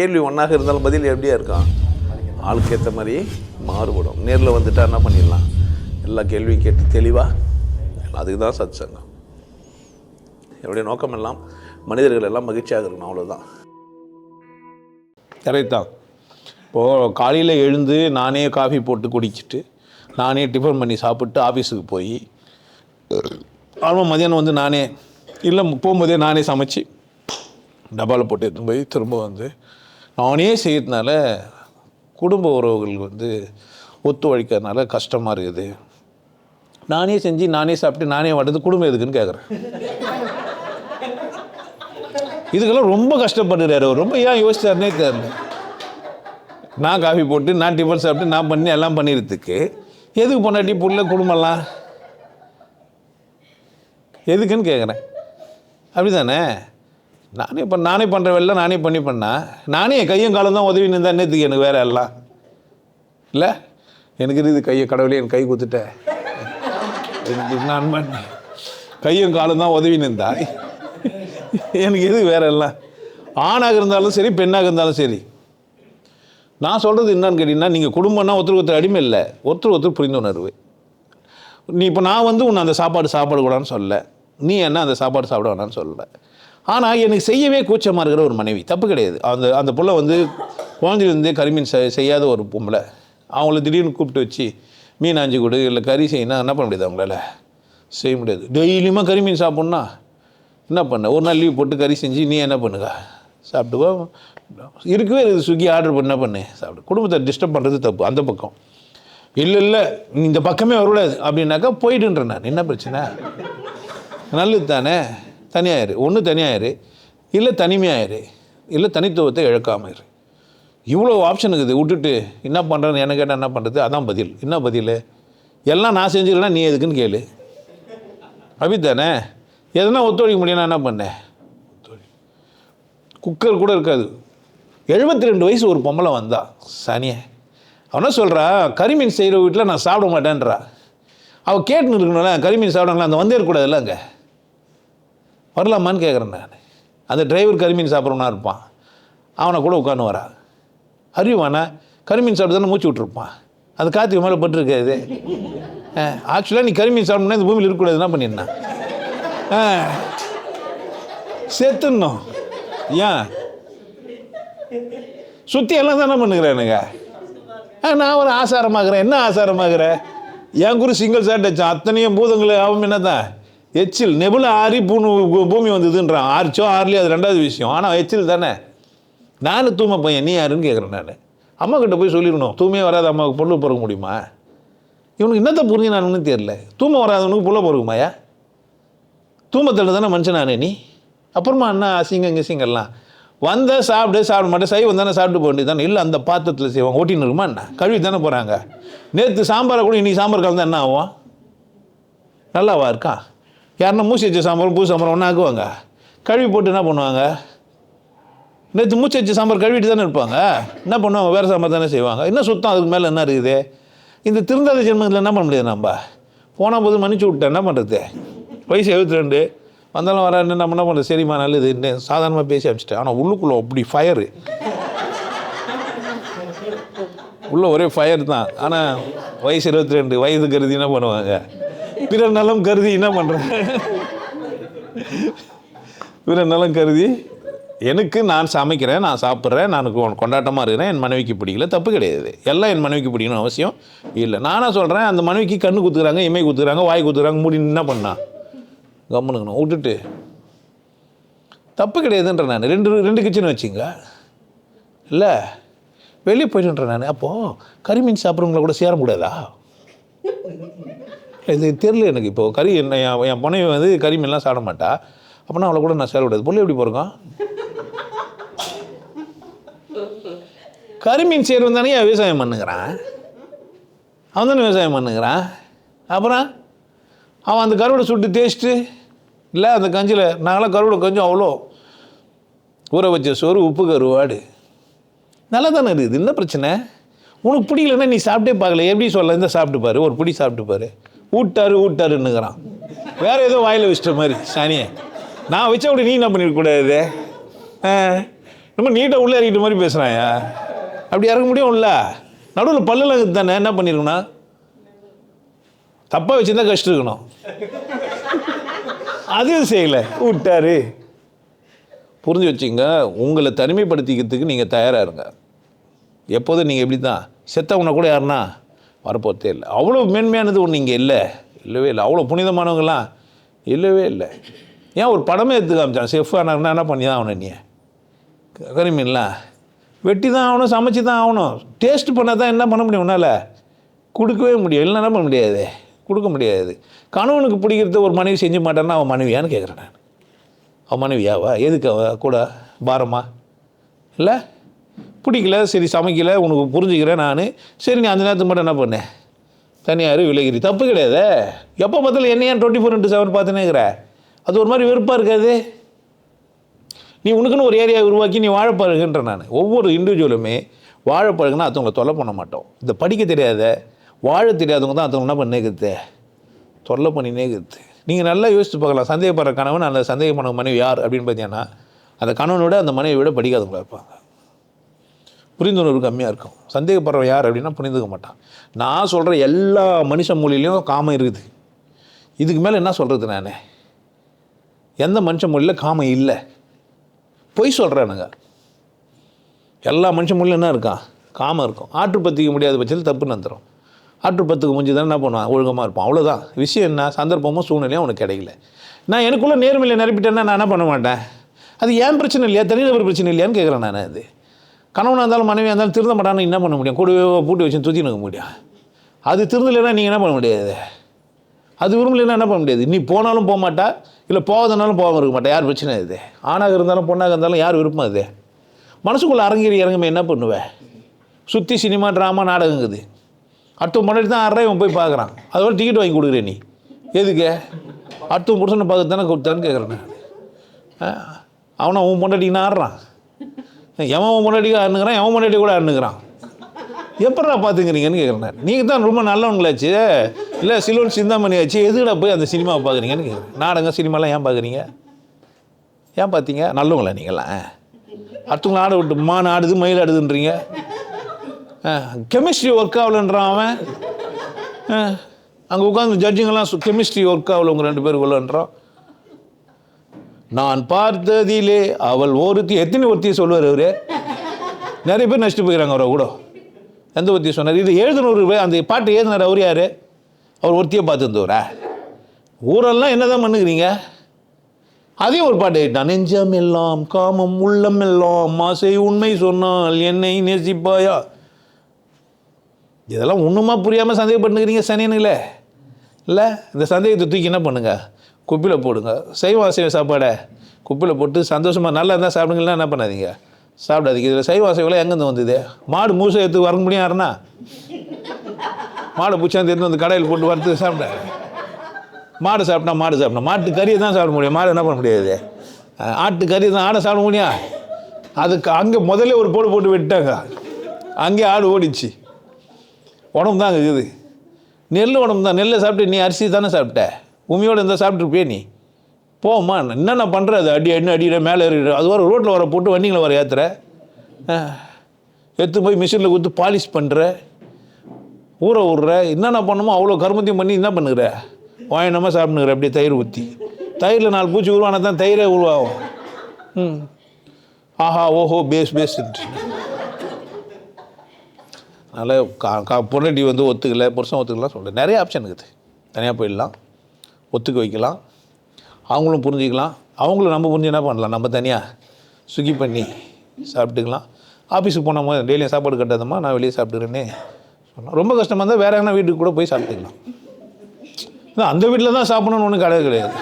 கேள்வி ஒன்றாக இருந்தாலும் பதில் எப்படியா இருக்கான் ஆளுக்கு ஏற்ற மாதிரி மாறுபடும். நேரில் வந்துட்டா என்ன பண்ணிடலாம்? எல்லா கேள்வியும் கேட்டு தெளிவாக அதுக்கு தான் சத் சங்கம் என்னுடைய நோக்கம் எல்லாம் மனிதர்கள் எல்லாம் மகிழ்ச்சியாக இருக்கணும் அவ்வளோதான் கரெக்ட் தான். இப்போது காலையில் எழுந்து நானே காஃபி போட்டு குடிச்சிட்டு நானே டிஃபன் பண்ணி சாப்பிட்டு ஆஃபீஸுக்கு போய் ஆமாம் மதியானம் வந்து நானே இல்லை போகும்போதே நானே சமைச்சு டப்பாவில் போட்டு எடுத்துன்னு போய் திரும்ப வந்து நானே செய்யறதுனால குடும்ப உறவுகள் வந்து ஒத்துழைக்கிறதுனால கஷ்டமாக இருக்குது. நானே செஞ்சு நானே சாப்பிட்டு நானே வாடுறது குடும்பம் எதுக்குன்னு கேட்குறேன் இதுக்கெல்லாம் ரொம்ப கஷ்டப்படுறாரு அவர். ரொம்ப ஏன் யோசிச்சாருனே தெரியல. நான் காஃபி போட்டு நான் டிஃபன் சாப்பிட்டு நான் பண்ணி எல்லாம் பண்ணிடுறதுக்கு. எதுக்கு பொண்டாட்டி புள்ள குடும்பம்லாம்? எதுக்குன்னு கேட்குறேன் அப்படி தானே நானே இப்போ நானே பண்ணுற வேலை நானே பண்ணி பண்ணா. நானே கையும் காலம் தான் உதவி நின்றா என்னத்துக்கு எனக்கு வேறு எல்லாம்? இல்லை? எனக்கு இருக்குது கையை கடவுளே என் கை குத்துட்டேன் எனக்கு நான் பண்ணேன் கையும் காலம் தான் உதவி நின்றா எனக்கு இது வேற எல்லாம்? ஆணாக இருந்தாலும் சரி பெண்ணாக இருந்தாலும் சரி. நான் சொல்கிறது என்னன்னு கேட்டிங்கன்னா நீங்கள் குடும்பம்னா ஒருத்தருக்கு ஒருத்தர் அடிமை இல்லை. ஒருத்தர் ஒருத்தர் புரிந்துணர்வு. நீ இப்போ நான் வந்து உன்னை அந்த சாப்பாடு சாப்பிடக்கூடாதுன்னு சொல்லலை. நீ என்ன அந்த சாப்பாடு சாப்பிட வேணாம்னு சொல்லலை. ஆனால் எனக்கு செய்யவே கூச்சமாக இருக்கிற ஒரு மனைவி. தப்பு கிடையாது. அந்த அந்த பிள்ளை வந்து குழந்தையிலேருந்தே கரிமீன் செய்யாத ஒரு பொம்பளை. அவங்கள திடீர்னு கூப்பிட்டு வச்சு மீன் ஆஞ்சி கொடு இல்லை கறி செய்யணும் என்ன பண்ண முடியாது அவங்களால? செய்ய முடியாது. டெய்லியுமா கறிமீன் சாப்பிட்ணுன்னா என்ன பண்ண? ஒரு நாள் லீவ் போட்டு கறி செஞ்சு நீ என்ன பண்ணுங்க சாப்பிட்டுக்கோ இருக்கவே இருக்குது. ஸ்விக்கி ஆர்டர் பண்ண பண்ணு? சாப்பிடு. குடும்பத்தை டிஸ்டர்ப் பண்ணுறது தப்பு. அந்த பக்கம். இல்லை இல்லை நீ இந்த பக்கமே வரக்கூடாது. அப்படின்னாக்கா போயிடுன்றேன் நான். என்ன பிரச்சனை? நல்லது தானே தனியாயிரு. ஒன்று தனியாயிரு. இல்லை தனிமையாயிரு. இல்லை தனித்துவத்தை இழக்காம இரு. இவ்வளோ ஆப்ஷன் இருக்குது. விட்டுட்டு என்ன பண்ணுறேன்னு என்ன கேட்டால் என்ன பண்ணுறது அதான் பதில். என்ன பதில்? எல்லாம் நான் செஞ்சுக்கிறேன்னா நீ எதுக்குன்னு கேளு. அப்படித்தானே எதனா ஒத்துழைக்க முடியும் நான் என்ன பண்ணேன் குக்கர் கூட இருக்காது. எழுபத்தி ரெண்டு வயசு ஒரு பொம்பளை வந்தா சனியை. அவனா சொல்கிறா கறிமீன் செய்கிற வீட்டில் நான் சாப்பிட மாட்டேன்றா. அவள் கேட்டுன்னு இருக்கணும்ல. கறிமீன் சாப்பிடாங்களா அந்த வந்தே இருக்கக்கூடாதுல்ல அங்கே. வரலாமான்னு கேட்குறேன் நான். அந்த டிரைவர் கருமீன் சாப்பிட்றவனா இருப்பான். அவனை கூட உட்காந்து வரா அறிவானா? கருமீன் சாப்பிட்டு தானே மூச்சு விட்ருப்பான் அது காற்றுக்கு மேலே பட்டிருக்காது ஆக்சுவலாக நீ கருமீன் சாப்பிட்னா இந்த பூமியில் இருக்கக்கூடாது என்ன பண்ணிருந்தான் ஆ செத்துடணும். ஏன்? சுற்றி எல்லாம் தானே பண்ணுகிறேனுங்க. ஆ, நான் ஒரு ஆசாரமாகிறேன். என்ன ஆசாரமாகிறேன் என் குரு சிங்கிள் சாட் அத்தனையும் பூதங்களை அவன் என்ன தான் எச்சில் நெபுல ஆறி பூணு பூமி வந்ததுன்றான். ஆறிச்சோ ஆறலையோ அது ரெண்டாவது விஷயம். ஆனால் எச்சில் தானே? நானும் தூமை பையன் நீ யாருன்னு கேட்குறேன் நான். அம்மா கிட்ட போய் சொல்லிடணும். தூய்மையே வராத அம்மாவுக்கு பொருள் பிறக்க முடியுமா? இவனுக்கு என்னத்தை புரிஞ்சு நான் ஒன்றும் தெரியல. தூமை வராதவனுக்கு புள்ள பிறகுமாயா தூமத்தில் தானே மனுஷன் நானே நீ? அப்புறமா என்ன அசிங்கம் கிசிங்கெல்லாம் வந்த சாப்பிடு சாப்பிட மாட்டேன். சைவம் தானே சாப்பிட்டு போக வேண்டியது தானே இல்லை அந்த பாத்திரத்தில் செய்வாங்க. ஓட்டின்னு இருக்குமா என்ன கழுவி தானே போகிறாங்க நேற்று சாம்பாரை கூட இன்னைக்கு சாம்பார் கலந்தா என்ன ஆகும்? நல்லாவா இருக்கா? யாருன்னா மூச்சு வச்ச சாம்பார் பூ சாம்பார் ஒன்றா ஆக்குவாங்க. கழுவி போட்டு என்ன பண்ணுவாங்க? நேற்று மூச்சு வச்ச சாம்பார் கழுவிட்டு தானே இருப்பாங்க. என்ன பண்ணுவாங்க? வேறு சாம்பார் தானே செய்வாங்க. இன்னும் சுத்தம் அதுக்கு மேலே என்ன இருக்குது? இந்த திருந்தாத ஜென்மத்தில் என்ன பண்ண முடியாது நம்ம? போனால் போது மன்னிச்சு விட்டேன் என்ன பண்ணுறது வயசு எழுபத்தி ரெண்டு வந்தாலும் வரான்னு நம்ம என்ன பண்ணுறது சரிம்மா நல்லது சாதாரணமாக பேசி அனுப்பிச்சிட்டேன். ஆனால் உள்ளுக்குள்ளே அப்படி ஃபயரு உள்ள ஒரே ஃபயர் தான். ஆனால் வயசு இருபத்தி ரெண்டு வயது கருதி என்ன பண்ணுவாங்க? பிற நலம் கருதி என்ன பண்ணுற பிற நலம் கருதி எனக்கு நான் சமைக்கிறேன் நான் சாப்பிட்றேன் நான் கொ- கொண்டாட்டமாக இருக்கிறேன் என் மனைவிக்கு பிடிக்கல தப்பு கிடையாது. எல்லாம் என் மனைவிக்கு பிடிக்கணும் அவசியம் இல்லை. நானாக சொல்கிறேன் அந்த மனைவிக்கு கண்ணு குத்துக்கிறாங்க இமை குத்துக்கிறாங்க வாய் குத்துக்கிறாங்க மூடி என்ன பண்ணா. கம்முனுக்கணும் விட்டுட்டு. தப்பு கிடையாதுன்ற நான். ரெண்டு ரெண்டு கிச்சன் வச்சுங்க. இல்லை வெளியே போயிட்டுன்றேன் நான். அப்போது கறிமீன் சாப்பிட்றவங்கள கூட சேர முடியாதா? இது தெரியல எனக்கு. இப்போது கறி என்ன என் என் பொண்ணை வந்து கறி மீன்லாம் சாப்பிட மாட்டா. அப்படின்னா அவளை கூட நான் சேர விடாது. பொண்ணு எப்படி போகிறோம் கறிமீன் சேர்வன் தானே விவசாயம் பண்ணுங்கிறான் அவன் தானே விவசாயம் பண்ணுங்கிறான் அப்புறம் அவன் அந்த கருவடை சுட்டு தேய்ச்சிட்டு இல்லை அந்த கஞ்சியில் நாங்களாம் கருவடை கொஞ்சம் அவ்வளோ ஊற வச்ச சோறு உப்பு கருவாடு. நல்லா தானே இருக்குது. என்ன பிரச்சனை? உனக்கு பிடிக்கலன்னா நீ சாப்பிட்டே பார்க்கல. எப்படி சொல்ல? இந்த சாப்பிட்டு பாரு ஒரு பிடி சாப்பிட்டு பாரு. ஊட்டாரு ஊட்டாருன்னுங்கிறான் வேறு ஏதோ வாயில் வச்சிட்ட மாதிரி சனியை நான் வச்ச அப்படி நீ என்ன பண்ணிருக்கக்கூடாது ஆ? ரொம்ப நீட்டாக உள்ளே இறக்கிட்ட மாதிரி பேசுகிறாயா அப்படி இறக்க முடியும்ல நடுவில் பல்லில் தானே என்ன பண்ணிருக்கணும்? தப்பாக வச்சுருந்தா கஷ்டம் இருக்கணும் அதையும் செய்யலை. விட்டாரு புரிஞ்சு வச்சுங்க உங்களை தனிமைப்படுத்திக்கிறதுக்கு நீங்கள் தயாராக இருங்க. எப்போதும் நீங்கள் எப்படி தான் செத்தவனை கூட யாருன்னா வரப்போத்தே இல்லை. அவ்வளோ மேன்மையானது ஒன்று இங்கே இல்லை. இல்லவே இல்லை. அவ்வளோ புனிதமானவங்களாம் இல்லவே இல்லை. ஏன் ஒரு படமே எடுத்து காமிச்சான். செஃப் ஆனாங்கன்னா என்ன பண்ணி தான் ஆகணும் நீ? கரிமீன்லாம். வெட்டி தான் ஆகணும் சமைச்சு தான் ஆகணும். டேஸ்ட் பண்ணால் தான் என்ன பண்ண முடியும் உன்னால்? கொடுக்கவே முடியும் இல்லைன்னா என்ன பண்ண முடியாது? கொடுக்க முடியாது. கணவனுக்கு பிடிக்கிறத ஒரு மனைவி செஞ்சு மாட்டான்னா அவன் மனைவியான்னு கேட்குறேன் நான். அவன் மனைவியாவா? எதுக்கு அவ? கூட? பாரமா? இல்லை? பிடிக்கல சரி சமைக்கல உனக்கு புரிஞ்சுக்கிறேன் நான். சரி நீ அந்த நேரத்துக்கு மட்டும் என்ன பண்ணேன் தனியார் விலகிரி தப்பு கிடையாது. எப்போ பார்த்தாலும் என்ன ஏன் டுவெண்ட்டி ஃபோர் இன்ட்டு செவன் பார்த்துனே இருக்கிற அது ஒரு மாதிரி வெறுப்பாக இருக்காது நீ உனக்குன்னு ஒரு ஏரியா உருவாக்கி நீ வாழ பழகுன்ற நான். ஒவ்வொரு இண்டிவிஜுவலுமே வாழ பழகுனா தொல்லை பண்ண மாட்டோம். இந்த படிக்க தெரியாத. வாழ தெரியாதவங்க தான் அத்தவங்க என்ன பண்ணேக்குது? தொல்லை பண்ணி நேக்குது நீங்கள் நல்லா யோசித்து பார்க்கலாம். சந்தேகப்படுற கணவன் அந்த சந்தேகப்படுற மனைவி யார் அப்படின்னு பார்த்தீங்கன்னா அந்த கணவனோட அந்த மனைவியை விட படிக்காதவங்களா இருப்பாங்க. புரிந்துணர்வு கம்மியாக இருக்கும். சந்தேகப்படுறவன் யார் அப்படின்னா புரிந்துக்க மாட்டான். நான் சொல்கிற எல்லா மனுஷ மொழியிலையும் காமம் இருக்குது. இதுக்கு மேலே என்ன சொல்கிறது நான்? எந்த மனுஷ மொழியில் காமம் இல்லை? பொய் சொல்கிறானுங்க எல்லா மனுஷ மொழியிலும் என்ன இருக்கான் காமம் இருக்கும். ஆற்று பற்றிக்க முடியாத பட்சத்தில் தப்புன்னு வந்துடும் ஆற்று பத்துக்கு முடிஞ்சு தான் என்ன பண்ணுவான்? ஒழுங்கமாக இருப்பான். அவ்வளோதான் விஷயம் என்ன? சந்தர்ப்பமும் சூழ்நிலையும் அவனுக்கு கிடைக்கல. நான் எனக்குள்ளே நேர்மையில் நிரப்பிட்டேன்னா நான் என்ன பண்ண மாட்டேன்? அது ஏன் பிரச்சனை இல்லையா? தனிநபர் பிரச்சனை இல்லையான்னு கேட்குறேன் நான் அது. கணவனாக இருந்தாலும் மனைவியாக இருந்தாலும் திருந்த மாட்டான்னு என்ன பண்ண முடியும்? கூடவே பூட்டி வச்சு தூத்தி நிற்க முடியும். அது திருந்தலைன்னா நீங்கள் என்ன பண்ண முடியாது. அது விரும்பலைன்னா என்ன பண்ண முடியாது? நீ போனாலும் போக மாட்டா இல்லை போகாதனாலும் போகாமல் இருக்க மாட்டா. யார் பிரச்சனை இது? ஆணாக இருந்தாலும் பொண்ணாக இருந்தாலும் யார் விருப்பம் அது? மனசுக்குள்ளே அரங்கேறி இறங்குமே என்ன பண்ணுவேன் சுற்றி சினிமா ட்ராமா நாடகங்குது அடுத்த முன்னாடி தான் ஆடுறேன் இவன் போய் பார்க்குறான். அதோட டிக்கெட் வாங்கி கொடுக்குறேன் நீ. எதுக்கு? அடுத்த புருஷனை பார்த்து தானே கொடுத்தான்னு கேட்குறேன் அவனை உன் பொண்டாட்டிக்கு ஆடுறான்? எவன் முன்னாடி அண்ணுக்கிறான் எவன் முன்னாடி கூட அண்ணுக்கிறான் எப்படா பார்த்துக்கிறீங்கன்னு கேட்குறேன் நீங்கள் தான் ரொம்ப நல்லவங்களாச்சு. இல்லை சிலுவன் சிந்தாமணியாச்சு. எதுக்கடா போய் அந்த சினிமாவை பார்க்குறீங்கன்னு கேட்குறேன் நாடகம் சினிமாலாம் ஏன் பார்க்குறீங்க ஏன் பார்த்தீங்க நல்லவங்களா நீங்களாம் அடுத்தவங்களை ஆட விட்டு மான் ஆடுது மயில் ஆடுதுன்றீங்க. கெமிஸ்ட்ரி ஒர்க் ஆகலன்றான் அவன். அங்கே உட்காந்து ஜட்ஜிங்கெல்லாம் கெமிஸ்ட்ரி ஒர்க் ஆகல உங்கள் ரெண்டு பேருக்குள்ளன்றான். நான் பார்த்ததிலே அவள் ஒருத்தி எத்தனை ஒருத்தியை சொல்லுவார் அவரு நிறைய பேர் நஷ்டம் போயிறாங்க அவரை கூட. எந்த ஒருத்தியை சொன்னார்? இது எழுதுனவர் அந்த பாட்டு எழுதினார் அவர் யார்? அவர் ஒருத்தியை பார்த்துருந்தவரா? ஊரெல்லாம் என்ன தான் பண்ணுகிறீங்க? அதையும் ஒரு பாட்டு நான் நெஞ்சம் எல்லாம் காமம் உள்ளம் எல்லாம் மாசை உண்மை சொன்னால் என்னை நேசிப்பாயா? இதெல்லாம் ஒன்றுமா புரியாமல் சந்தேகப்பட்டுக்கிறீங்க சனியனுங்களே? இல்லை இந்த சந்தேகத்தை தூக்கி என்ன பண்ணுங்கள் குப்பியில் போடுங்க. சைவம் அசைவ சாப்பாடை குப்பியில் போட்டு சந்தோஷமாக நல்லா இருந்தால் சாப்பிடுங்கன்னா என்ன பண்ணாதீங்க? சாப்பிடாதீங்க. இதில் சைவ அசைவெல்லாம் எங்கேருந்து வந்தது? மாடு மூசை எடுத்து வர முடியும் யாருன்னா? மாடு பிடிச்சாந்து எடுத்து வந்து கடையில் போட்டு வறுத்து சாப்பிட. மாடு சாப்பிட்டா மாடு சாப்பிடணும். மாட்டு கறியை தான் சாப்பிட முடியும். மாடு என்ன பண்ண முடியாது? ஆட்டு கறி தான் ஆடை சாப்பிட முடியும்? அதுக்கு அங்கே முதல்ல ஒரு போடு போட்டு விட்டாங்க. அங்கே ஆடு ஓடிச்சு. உடம்பு தான் இருக்குது நெல் உடம்பு தான் நெல்லை சாப்பிட்டு நீ அரிசி தானே சாப்பிட்ட? உண்மையோடு இருந்தால் சாப்பிட்ருப்பியே நீ? போம்மா என்னென்ன பண்ணுற அது அடி அடி அடிக்கிற மேலே இருக்கிற அது வர ரோட்டில் வர போட்டு வண்டிங்களை வர ஏற்றுற எடுத்து போய் மிஷினில் கொடுத்து பாலிஷ் பண்ணுற ஊற விட்ற என்னென்ன பண்ணுமோ அவ்வளோ கருமத்தையும் பண்ணி என்ன பண்ணுகிற? வாயினமாக சாப்பிடுங்கிற அப்படியே தயிர் ஊற்றி தயிரில் நாலு பூச்சி உருவானா தான் தயிரே உருவாகும். ம். ஆஹா ஓஹோ பேஸ் பேஸ் அதனால் கா கா பொண்டாட்டி வந்து ஒத்துக்கலை. புருஷன் ஒத்துக்கலாம் சொல்கிறேன் நிறைய ஆப்ஷன் இருக்குது. தனியாக போயிடலாம். ஒத்துக்க வைக்கலாம். அவங்களும் புரிஞ்சுக்கலாம். அவங்களும் நம்ம புரிஞ்சு என்ன பண்ணலாம்? நம்ம தனியாக சுகி பண்ணி சாப்பிட்டுக்கலாம். ஆஃபீஸுக்கு போனோம் டெய்லியும் சாப்பாடு கட்டாதம்மா நான் வெளியே சாப்பிட்டுக்கிறேன்னு சொன்னோம் ரொம்ப கஷ்டமாக இருந்தால் வேறு எங்கன்னா வீட்டுக்கு கூட போய் சாப்பிட்டுக்கலாம். அந்த வீட்டில் தான் சாப்பிடணும்னு ஒன்றும் கிடையாது கிடையாது.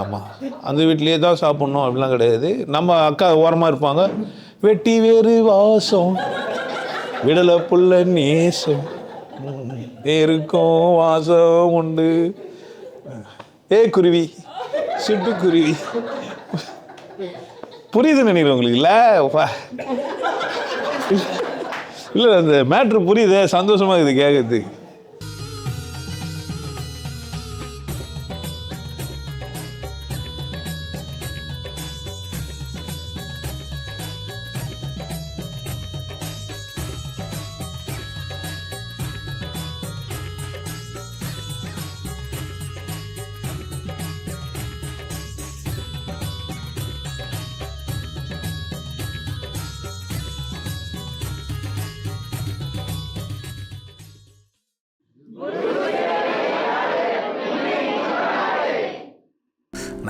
ஆமாம் அந்த வீட்லேயே தான் சாப்பிட்ணும் அப்படிலாம் கிடையாது. நம்ம அக்கா ஓரமாக இருப்பாங்க வெட்டி வேறு வாசம் விடலை புள்ள நேசம் இருக்கும் வாசம் உண்டு. ஏ குருவி சிட்டுக்குருவி புரியுது நினைக்கிறேன் உங்களுக்கு. இல்லை இல்லை அந்த மேட்ரு புரியுது சந்தோஷமாக இருக்குது கேட்கறதுக்கு.